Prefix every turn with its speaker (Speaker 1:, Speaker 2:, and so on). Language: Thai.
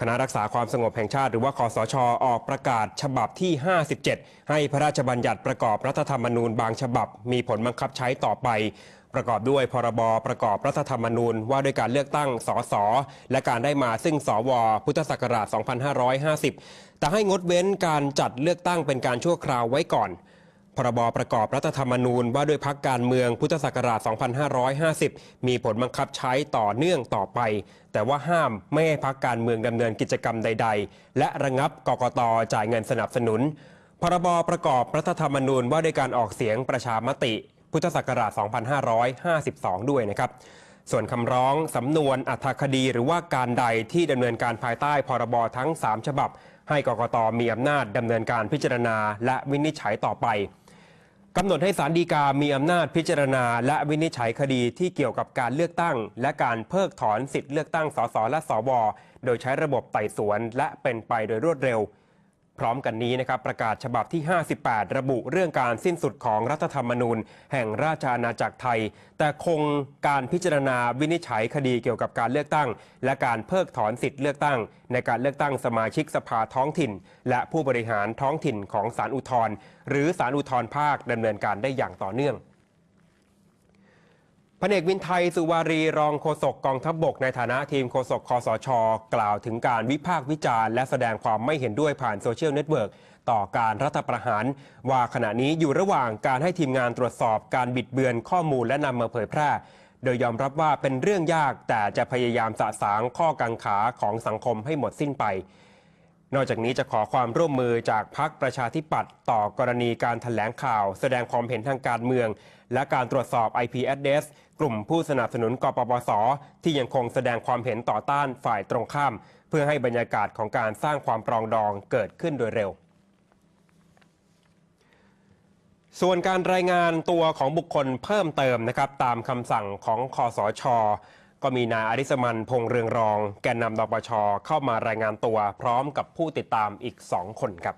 Speaker 1: คณะรักษาความสงบแห่งชาติหรือว่าคอสช ออกประกาศฉบับที่ 57 ให้พระราชบัญญัติประกอบรัฐธรรมนูญบางฉบับ มีผลบังคับใช้ต่อไป ประกอบด้วยพรบประกอบรัฐธรรมนูญ ว่าด้วยการเลือกตั้งสสและการได้มาซึ่งสว พุทธศักราช 2550 แต่ให้งดเว้นการจัดเลือกตั้งเป็นการชั่วคราวไว้ก่อน พรบประกอบรัฐธรรมนูญว่าด้วยพักการเมืองพุทธศักราช 2550 มีผลบังคับใช้ต่อเนื่องต่อไป แต่ว่าห้ามไม่ให้พักการเมืองดำเนินกิจกรรมใด ๆ และระงับกกตจ่ายเงินสนับสนุน พรบประกอบรัฐธรรมนูญว่าด้วยการออกเสียงประชามติ พุทธศักราช 2552 ด้วยนะครับส่วนคำร้องสำนวนอัธคดีหรือว่าการใดที่ดำเนินการภายใต้พรบทั้ง 3 ฉบับ ให้กกตมีอำนาจดำเนินการพิจารณาและวินิจฉัยต่อไป กำหนดให้ศาลฎีกามีอำนาจพิจารณา และวินิจฉัยคดีที่เกี่ยวกับการเลือกตั้ง และการเพิกถอนสิทธิเลือกตั้งสสและสว โดยใช้ระบบไต่สวน และเป็นไปโดยรวดเร็ว พร้อมกันนี้นะครับประกาศฉบับที่ 58 ระบุเรื่องการสิ้นสุดของรัฐธรรมนูญ แห่งราชอาณาจักรไทย แต่คงการพิจารณาวินิจฉัยคดีเกี่ยวกับการเลือกตั้ง และการเพิกถอนสิทธิ์เลือกตั้ง ในการเลือกตั้งสมาชิกสภาท้องถิ่น และผู้บริหารท้องถิ่นของศาลอุทธรณ์หรือศาลอุทธรภาคดำเนินการได้อย่างต่อเนื่อง พลเอกวินไทยสุวารีรองโฆษกกองทัพบบกในฐานะทีมโฆษกคอสช กล่าวถึงการวิพากษ์วิจารณ์และแสดงความไม่เห็นด้วยผ่านโซเชียลเน็ตเวิร์กต่อการรัฐประหาร ว่าขณะนี้อยู่ระหว่างการให้ทีมงานตรวจสอบการบิดเบือนข้อมูลและนำมาเผยแพร่ โดยยอมรับว่าเป็นเรื่องยากแต่จะพยายามสะสางข้อกังขาของสังคมให้หมดสิ้นไป นอกจากนี้จะขอความร่วมมือจากพักประชาธิปัตย์ต่อกรณีการถแถลงข่าว แสดงความเห็นทางการเมือง และการตรวจสอบ IP address กลุ่มผู้สนับสนุนกปปส ที่ยังคงแสดงความเห็นต่อต้านฝ่ายตรงข้าม เพื่อให้บรรยากาศของการสร้างความปรองดองเกิดขึ้นโดยเร็ว ส่วนการรายงานตัวของบุคคลเพิ่มเติมนะครับตามคำสั่งของคอสช ก็มีนายอริสมันพงเรืองรอง แกนนำดปชเข้ามารายงานตัว พร้อมกับผู้ติดตามอีก 2 คนครับ